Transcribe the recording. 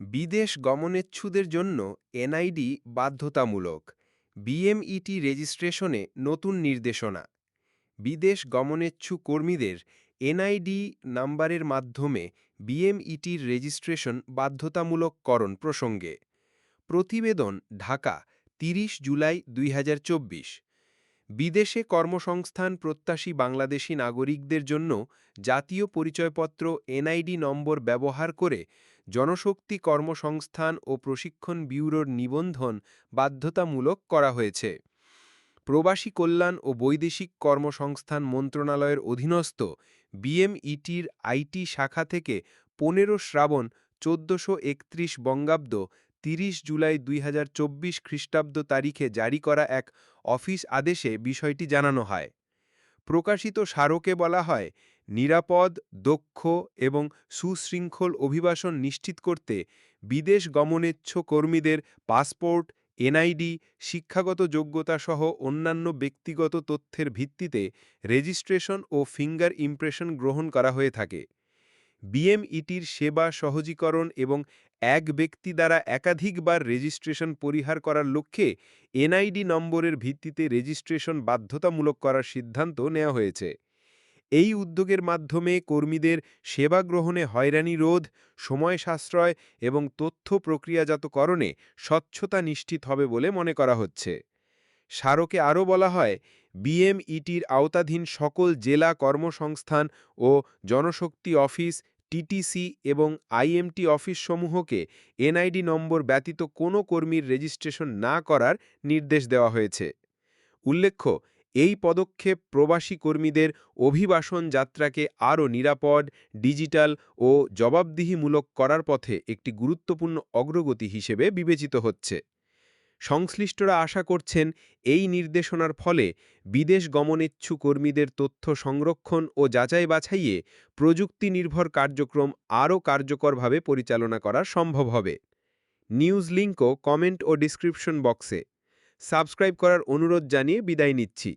বিদেশ গমনেচ্ছুদের জন্য এনআইডি বাধ্যতামূলক, বিএমইটি রেজিস্ট্রেশনে নতুন নির্দেশনা। বিদেশ গমনেচ্ছু কর্মীদের এনআইডি নাম্বারের মাধ্যমে বিএমইটির রেজিস্ট্রেশন বাধ্যতামূলককরণ প্রসঙ্গে। প্রতিবেদন ঢাকা, তিরিশ জুলাই দুই হাজার চব্বিশ। বিদেশে কর্মসংস্থান প্রত্যাশী বাংলাদেশি নাগরিকদের জন্য জাতীয় পরিচয়পত্র এনআইডি নম্বর ব্যবহার করে জনশক্তি কর্মসংস্থান ও প্রশিক্ষণ ব্যুরোর নিবন্ধন বাধ্যতামূলক করা হয়েছে। প্রবাসী কল্যাণ ও বৈদেশিক কর্মসংস্থান মন্ত্রণালয়ের অধীনস্থ বিএমইটির আইটি শাখা থেকে পনেরো শ্রাবণ চোদ্দশো একত্রিশ বঙ্গাব্দ তিরিশ জুলাই দুই হাজার চব্বিশ খ্রিস্টাব্দ তারিখে জারি করা এক অফিস আদেশে বিষয়টি জানানো হয়। প্রকাশিত স্মারকে বলা হয়, নিরাপদ, দক্ষ এবং সুশৃঙ্খল অভিবাসন নিশ্চিত করতে বিদেশ গমনেচ্ছ কর্মীদের পাসপোর্ট, এনআইডি, শিক্ষাগত যোগ্যতা সহ অন্যান্য ব্যক্তিগত তথ্যের ভিত্তিতে রেজিস্ট্রেশন ও ফিঙ্গার ইমপ্রেশন গ্রহণ করা হয়ে থাকে। বিএমইটির সেবা সহজীকরণ এবং এক ব্যক্তি দ্বারা একাধিকবার রেজিস্ট্রেশন পরিহার করার লক্ষ্যে এনআইডি নম্বরের ভিত্তিতে রেজিস্ট্রেশন বাধ্যতামূলক করার সিদ্ধান্ত নেওয়া হয়েছে। এই উদ্যোগের মাধ্যমে কর্মীদের সেবা গ্রহণে হয়রানি রোধ, সময় সাশ্রয় এবং তথ্য প্রক্রিয়াজাতকরণে স্বচ্ছতা নিশ্চিত হবে বলে মনে করা হচ্ছে। স্মারকে আরও বলা হয়, বিএমইটির আওতাধীন সকল জেলা কর্মসংস্থান ও জনশক্তি অফিস টিটিসি এবং আইএমটি অফিসসমূহকে এনআইডি নম্বর ব্যতীত কোনো কর্মীর রেজিস্ট্রেশন না করার নির্দেশ দেওয়া হয়েছে। উল্লেখ্য, এই পদক্ষেপ প্রবাসী কর্মীদের অভিবাসন যাত্রাকে আরও নিরাপদ, ডিজিটাল ও জবাবদিহিমূলক করার পথে একটি গুরুত্বপূর্ণ অগ্রগতি হিসেবে বিবেচিত হচ্ছে। সংশ্লিষ্টরা আশা করছেন এই নির্দেশনার ফলে বিদেশ গমনেচ্ছু কর্মীদের তথ্য সংরক্ষণ ও যাচাই বাছাইয়ে প্রযুক্তি নির্ভর কার্যক্রম আরও কার্যকরভাবে পরিচালনা করা সম্ভব হবে। নিউজ লিঙ্কও কমেন্ট ও ডিসক্রিপশন বক্সে। সাবস্ক্রাইব করার অনুরোধ জানিয়ে বিদায় নিচ্ছি।